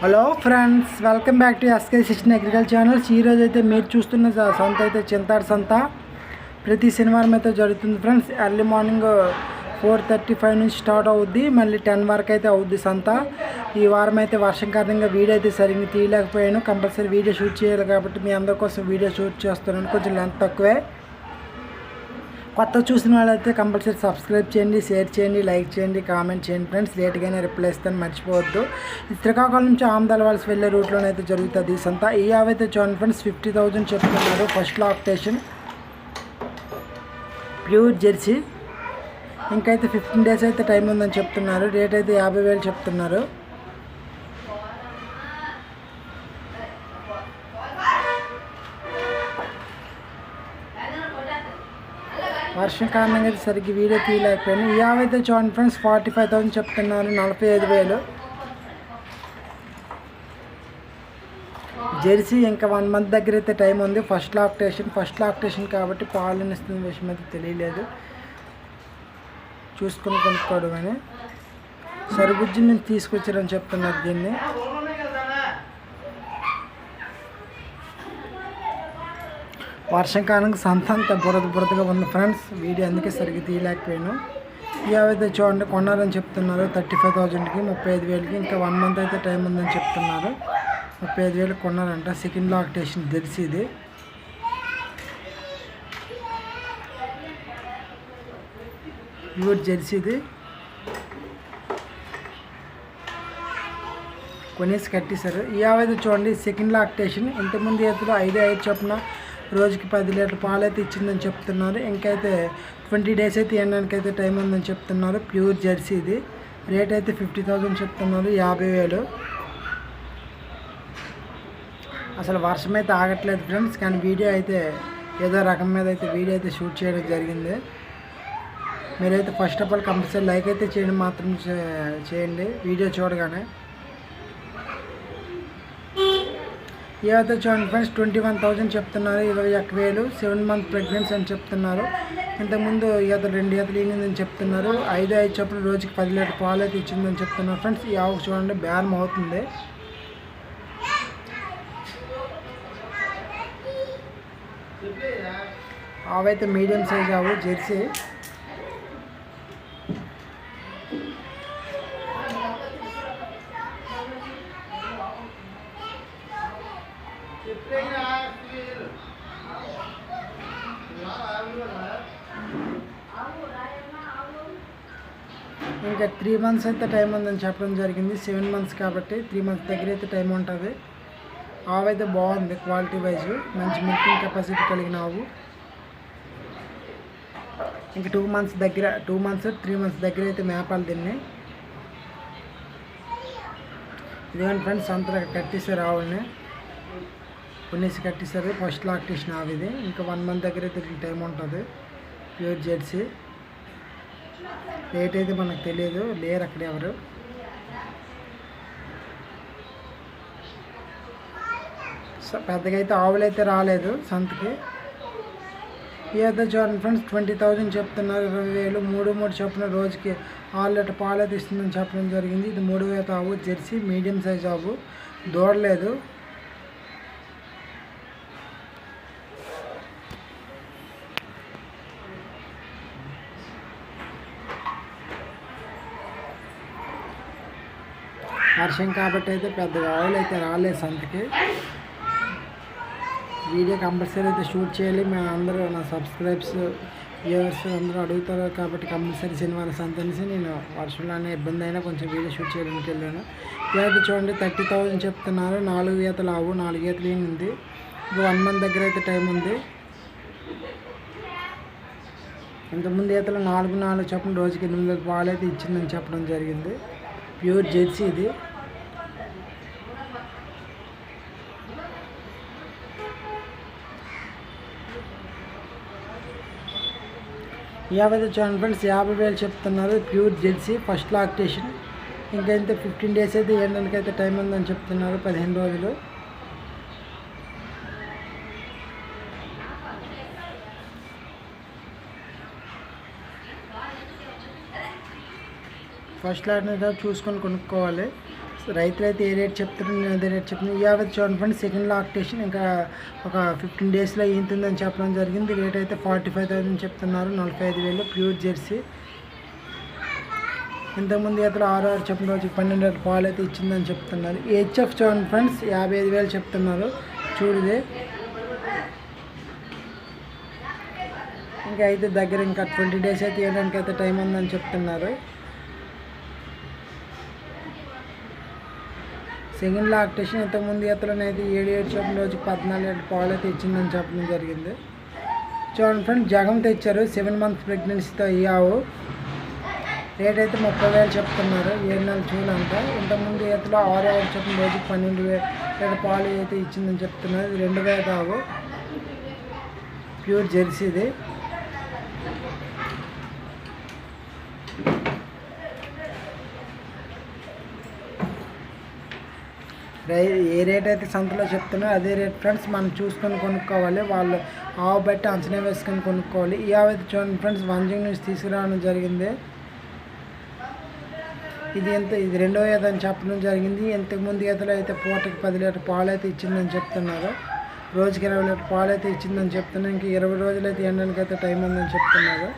Hello friends welcome back to SK sixteen agriculture channels ఈరోజు అయితే మీరు చూస్తున్న సంత అయితే చింతాడు సంత. ప్రతి శనివారం అయితే జరుగుతుంది friends. Early morning four thirty five నుంచి స్టార్ట్ అవుద్ది. మళ్ళీ టెన్ వరకు అయితే అవుద్ది సంత. ఈ వారం అయితే వర్షం కారణంగా వీడియో అయితే సరిగ్గా తీయలేకపోయాను. కంపల్సరీ వీడియో షూట్ చేయాలి కాబట్టి మీ అందరి కోసం వీడియో షూట్ చేస్తున్నాను. కొంచెం లెంత్ తక్కువే. కొత్త చూసిన వాళ్ళైతే కంపల్సరీ సబ్స్క్రైబ్ చేయండి షేర్ చేయండి లైక్ చేయండి కామెంట్ చేయండి. ఫ్రెండ్స్ లేట్గానే రిప్లై ఇస్తాను మర్చిపోవద్దు. శ్రీకాకుళం నుంచి ఆమదాల వలస వెళ్ళే రూట్లోనైతే జరుగుతుంది ఈ సంత. ఈ యావైతే చూడండి ఫ్రెండ్స్ ఫిఫ్టీ థౌజండ్ చెప్తున్నారు. First lactation pure jersey. ఇంకైతే ఫిఫ్టీన్ డేస్ అయితే టైం ఉందని చెప్తున్నారు. రేట్ అయితే యాభై వేలు చెప్తున్నారు. వర్షం కారణంగా అయితే సరిగ్గా వీడియో తీయలేకపోయాను. ఇవైతే చూడండి ఫ్రెండ్స్ ఫార్టీ ఫైవ్ థౌసండ్ చెప్తున్నారు. నలభై ఐదు వేలు. జెర్సీ ఇంకా వన్ మంత్ దగ్గర అయితే టైం ఉంది. ఫస్ట్ లాక్టేషన్ ఫస్ట్ లాక్టేషన్ కాబట్టి పాలు ఇస్తున్న విషయం అయితే తెలియలేదు. చూసుకుని కొనుక్కోవడం అని సరుగుజ్జు నుంచి తీసుకొచ్చారని చెప్తున్నారు దీన్ని. వర్షాకాలంకి సంతంత సంత బురద బురదగా ఉంది ఫ్రెండ్స్. వీడియో అందుకే సరిగ్గా తీయలేకపోయాను. ఇవైతే చూడండి కొన్నారని చెప్తున్నారు. థర్టీ ఫైవ్ థౌజండ్కి ముప్పై ఐదు వేలకి ఇంకా వన్ మంత్ అయితే టైం ఉందని చెప్తున్నారు. ముప్పై ఐదు వేలకు కొన్నారంట. సెకండ్ లాక్టేషన్ తెలిసి ఇది. ప్యూర్ జెర్సీది కొనేసి కట్టేశారు. ఈ ఆవైతే చూడండి సెకండ్ లాక్టేషన్ ఇంతకుముందు అయితే ఐదు ఐదు చొప్పున రోజుకి పది లీటర్ పాలు అయితే ఇచ్చిందని చెప్తున్నారు. ఇంకైతే ట్వంటీ డేస్ అయితే ఇవ్వడానికి అయితే టైం ఉందని చెప్తున్నారు. ప్యూర్ జెర్సీ ఇది. రేట్ అయితే ఫిఫ్టీ థౌజండ్ చెప్తున్నారు. యాభై వేలు. అసలు వర్షం అయితే ఆగట్లేదు ఫ్రెండ్స్ కానీ వీడియో అయితే ఏదో రకం మీద అయితే వీడియో అయితే షూట్ చేయడం జరిగింది. మీరైతే first of all compulsory like అయితే చేయడం మాత్రం చేయండి. వీడియో చూడగానే ఏవైతే చూడండి ఫ్రెండ్స్ ట్వంటీ వన్ థౌజండ్ చెప్తున్నారు. ఇరవై ఒక్క వేలు సెవెన్ మంత్ ప్రెగ్నెన్సీ అని చెప్తున్నారు. ఇంతకుముందు ఈత రెండు ఈతలు ఈనిందని చెప్తున్నారు. ఐదు ఐదు చెప్పులు రోజుకి పది లీటర్ పాలు అయితే ఇచ్చిందని చెప్తున్నారు. ఫ్రెండ్స్ ఈ ఆవుకు చూడండి బేరం అవుతుంది. ఆవైతే మీడియం సైజ్ ఆవు జెర్సీ. ఇంకా త్రీ మంత్స్ అయితే టైం ఉందని చెప్పడం జరిగింది. సెవెన్ మంత్స్ కాబట్టి త్రీ మంత్స్ దగ్గర అయితే టైం ఉంటుంది. ఆవు అయితే బాగుంది క్వాలిటీ వైజ్ మంచి మిల్కింగ్ కెపాసిటీ కలిగిన ఆవు. ఇంకా టూ మంత్స్ దగ్గర టూ మంత్స్ త్రీ మంత్స్ దగ్గర అయితే మేపాలు దీన్ని. ఇదేమంటే ఫ్రెండ్స్ అంతా కట్టేశారు ఆవుల్ని. కొనేసి కట్టేశారు. ఫస్ట్ లాక్టేషన్ ఆవు ఇది ఇంకా వన్ మంత్ దగ్గర అయితే టైం ఉంటుంది. ప్యూర్ జెర్సీ లేట్ అయితే మనకు తెలియదు లేరు అక్కడ ఎవరు. సో పెద్దగా అయితే ఆవులు అయితే రాలేదు సంతకి. ఏదో చూడండి ఫ్రెండ్స్ ట్వంటీ థౌజండ్ చెప్తున్నారు. ఇరవై వేలు మూడు మూడు చొప్పున రోజుకి ఆరు లీటర్ పాలు అయితే ఇస్తుందని చెప్పడం జరిగింది. ఇది మూడు వేల ఆవు జెర్సీ మీడియం సైజ్ ఆవు. దూడలేదు. వర్షం కాబట్టి అయితే పెద్దగా ఆవులు అయితే రాలేదు సంతకి. వీడియో కంపల్సరీ అయితే షూట్ చేయాలి. మేము అందరూ నా సబ్స్క్రైబ్స్ వ్యూవర్స్ అందరూ అడుగుతారు కాబట్టి కంపల్సరీ సినిమా సంత అనేసి నేను వర్షంలోనే ఇబ్బంది అయినా కొంచెం వీడియో షూట్ చేయడానికి వెళ్ళాను. ఇదైతే చూడండి థర్టీ థౌజండ్ చెప్తున్నారు. నాలుగు ఈతలు ఆవు నాలుగు ఈతలు ఏమి ఉంది. ఇప్పుడు వన్ మంత్ దగ్గర అయితే టైం ఉంది. ఇంతకుముందు ఈతలు నాలుగు నాలుగు చొప్పున రోజుకి ఎనిమిది పాలు అయితే ఇచ్చిందని చెప్పడం జరిగింది. ప్యూర్ జెర్సీ ఇది. యాభై చూడండి ఫ్రెండ్స్ యాభై వేలు చెప్తున్నారు. ప్యూర్ జెర్సీ ఫస్ట్ లాక్టేషన్ ఇంకైతే ఫిఫ్టీన్ డేస్ అయితే ఎండలకి అయితే టైం ఉందని చెప్తున్నారు పదిహేను రోజులు. ఫస్ట్ లాట్ని చూసుకొని కొనుక్కోవాలి. రైతులైతే ఏ రేట్ చెప్తున్నారు నేను అదే రేట్ చెప్తున్నాను యావత్ చూడండి ఫ్రెండ్స్ సెకండ్ లాక్టేషన్ ఇంకా ఒక ఫిఫ్టీన్ డేస్లో ఏంటుందని చెప్పడం జరిగింది. రేట్ అయితే ఫార్టీ ఫైవ్ థౌసండ్ చెప్తున్నారు. నలభై ఐదు వేలు ప్యూర్ జెర్సీ. ఇంతకుముందు ఇతర ఆరు ఆరు చెప్పిన రోజు పన్నెండు వేల పాలు అయితే ఇచ్చిందని చెప్తున్నారు. హెచ్ఎఫ్ చూడండి ఫ్రెండ్స్ యాభై ఐదు వేలు చెప్తున్నారు. చూడదే. ఇంకా అయితే దగ్గర ఇంకా ట్వంటీ డేస్ అయితే ఇవ్వడానికి అయితే టైం ఉందని చెప్తున్నారు. సెకండ్ లాక్టేషన్ ఇంతకుముందు ఈతలోనైతే ఏడు ఏడు చెప్పిన రోజు పద్నాలుగు ఏడు పాలు అయితే ఇచ్చిందని చెప్పడం జరిగింది. చూడండి ఫ్రెండ్ జగం తెచ్చారు. సెవెన్ మంత్స్ ప్రెగ్నెన్సీతో అయ్యావు. రేట్ అయితే ముప్పై వేలు చెప్తున్నారు. ఏడు నెలలు చూలు ఇంతకుముందు ఈతలో ఆరు ఆరు చెప్పిన రోజు పన్నెండు వేల పాలు అయితే ఇచ్చిందని చెప్తున్నారు. ఇది రెండు వేలు కావు. ప్యూర్ జెర్సీది. ఏ రేట్ అయితే సంతలో చెప్తున్నారో అదే రేట్ ఫ్రెండ్స్ మనం చూసుకొని కొనుక్కోవాలి. వాళ్ళు ఆవు బట్టి అంచనా వేసుకొని కొనుక్కోవాలి. ఈ ఆవు అయితే చూడండి ఫ్రెండ్స్ వంజింగ్ నుంచి తీసుకురావడం జరిగింది. ఇది ఎంత ఇది రెండో ఈత అని చెప్పడం జరిగింది. ఇంతకు ముందు ఈతలో అయితే పూటకి పది లీటర్ పాలు అయితే ఇచ్చిందని చెప్తున్నారు. రోజుకి ఇరవై లీటర్ పాలు అయితే ఇచ్చిందని చెప్తున్నారు. ఇంక ఇరవై రోజులు అయితే ఎండడానికి అయితే టైం ఉందని చెప్తున్నారు.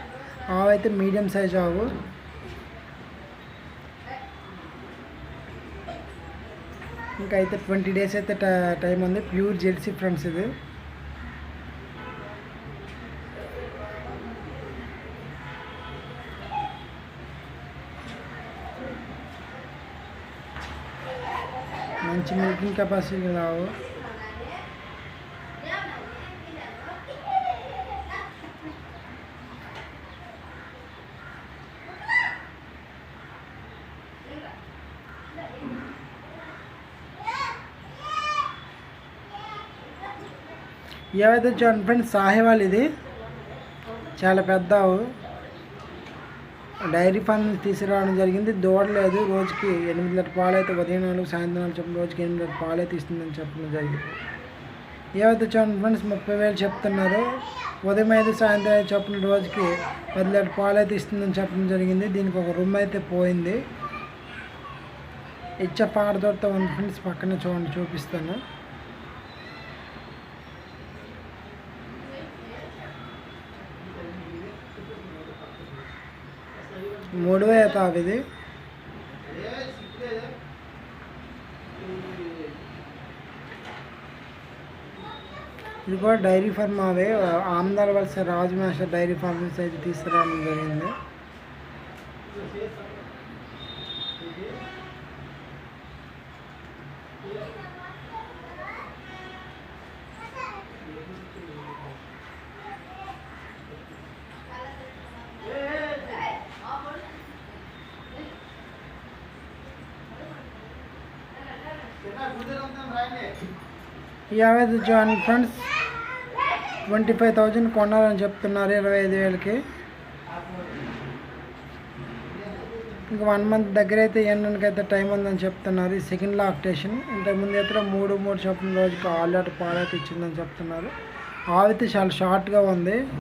ఆవు అయితే మీడియం సైజ్ ఆవు. ఇంకా అయితే ట్వంటీ డేస్ అయితే టైం ఉంది. ప్యూర్ జెర్సీ ఫ్రెండ్స్ ఇది మంచి మిల్కింగ్ కెపాసిటీ రావు ఏవైతే చూడండి ఫ్రెండ్స్ సాహేవాల్ ఇది. చాలా పెద్ద డైరీ ఫార్మ్ తీసుకురావడం జరిగింది. దూడలేదు రోజుకి ఎనిమిది లీటర్ పాలు అయితే ఉదయం నాలుగు సాయంత్రం నాలుగు చెప్పిన రోజుకి ఎనిమిది లీటర్ పాలు అయితే ఇస్తుందని చెప్పడం జరిగింది. ఏవైతే చూడండి ఫ్రెండ్స్ ముప్పై వేలు చెప్తున్నారు. ఉదయం ఐదు సాయంత్రం ఐదు చెప్పిన రోజుకి పది లీటర్ పాలు అయితే ఇస్తుందని చెప్పడం జరిగింది. దీనికి ఒక రూమ్ అయితే పోయింది. ఇచ్చే ఆడదోడతో ఉంది ఫ్రెండ్స్ పక్కనే చూడండి చూపిస్తాను. మూడు వేత ఇది. ఇది కూడా డైరీ ఫార్మ్ అవే ఆమ్దాల వలస రాజమహేశ్వర డైరీ ఫార్మ్ నుంచి అయితే తీసుకురావడం జరిగింది. యాభై జాన్ ఫ్రెండ్స్ ట్వంటీ ఫైవ్ థౌజండ్ కొనాలని చెప్తున్నారు ఇరవై ఐదు వేలకి. ఇంకా వన్ మంత్ దగ్గర అయితే ఎండడానికి అయితే టైం ఉందని చెప్తున్నారు ఈ సెకండ్ లాక్టేషన్ ఇంతకుముందు అయితే మూడు మూడు చొప్పున రోజుకి ఆల్రెడీ పాలైతే ఇచ్చిందని చెప్తున్నారు. ఆవితే చాలా షార్ట్గా ఉంది.